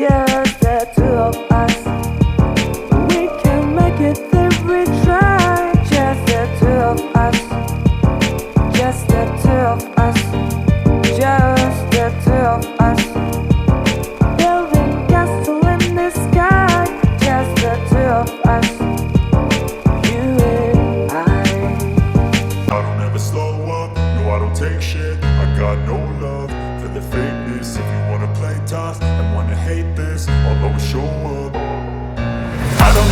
Just the two of us. We can make it if we try. Just the two of us. Just the two of us. Just the two of us. Building castle in the sky. Just the two of us. You and I. I don't ever slow up, no I don't take shit I got no love for the fakeness If you wanna play tough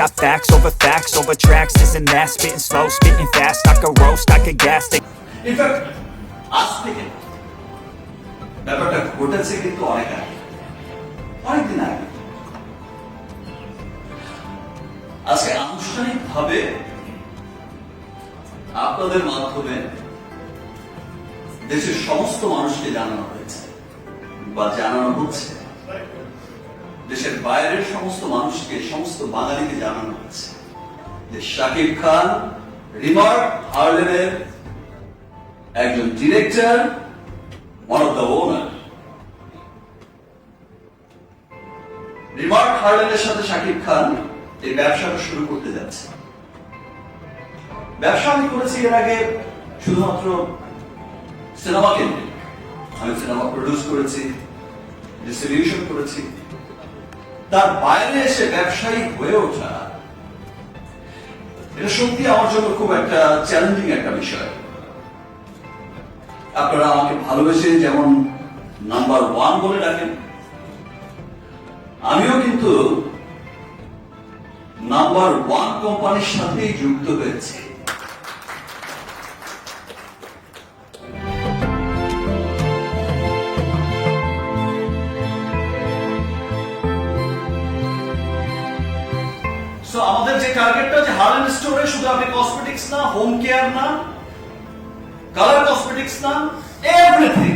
got facts over facts over tracks, and that Spitting slow, spitting fast, I could roast, I could gas they in fact আজ থেকে ব্যাপারটা ঘটেছে কিন্তু অনেক আগে অনেকদিন আগে আজকে আনুষ্ঠানিকভাবে আপনাদের মাধ্যমে দেশের সমস্ত মানুষকে জানানো হয়েছে বা জানানো হচ্ছে দেশের বাইরের সমস্ত মানুষকে, সমস্ত বাঙালিকে জানানো হচ্ছে যে শাকিব খান রিমার্ক হার্লেনের একজন director one of the owner Remark হার্লেনের সাথে শাকিব খান এই ব্যবসাটা শুরু করতে যাচ্ছে। ব্যবসা আমি করেছি এর আগে শুধুমাত্র সিনেমা কেন্দ্রিক। আমি সিনেমা প্রডিউস করেছি ডিস্ট্রিবিউশন করেছি। তার বাইরে এসে ব্যবসায়ী হয়ে ওঠা, এটা সত্যি আমার জন্য খুব একটা চ্যালেঞ্জিং একটা বিষয়। আপনারা আমাকে ভালোবেসে যেমন নাম্বার ওয়ান বলে ডাকেন, আমিও কিন্তু নাম্বার ওয়ান কোম্পানির সাথেই যুক্ত হয়েছি। আমাদের যে টার্গেটটা যে হার্লেন স্টোরে শুধু আপনি কসমেটিক্স না হোম কেয়ার না কালার কসমেটিক্স না everything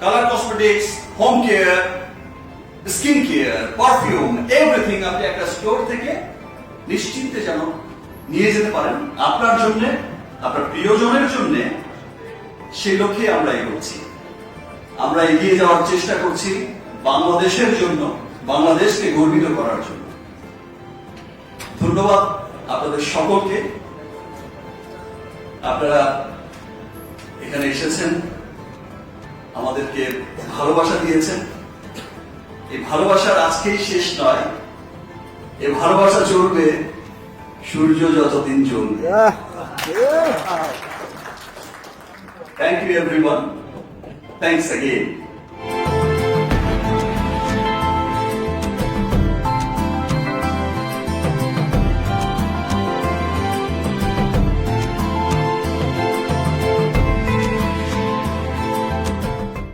colour cosmetics home care skin care perfume everything আপনি একটা স্টোর থেকে নিশ্চিন্তে যেন নিয়ে যেতে পারেন। আপনার জন্য, আপনার প্রিয়জনের জন্য সেই লক্ষ্যে আমরা এগোচ্ছি। আমরা এগিয়ে যাওয়ার চেষ্টা করছি বাংলাদেশের জন্য। বাংলাদেশকে গর্বিত করার জন্য। ধন্যবাদ আপনাদের সকলকে। আপনারা এখানে এসেছেন আমাদেরকে ভালোবাসা দিয়েছেন। এই ভালোবাসার আজকেই শেষ নয় এই ভালোবাসা চলবে সূর্য যতদিন চলবে thank you everyone thanks again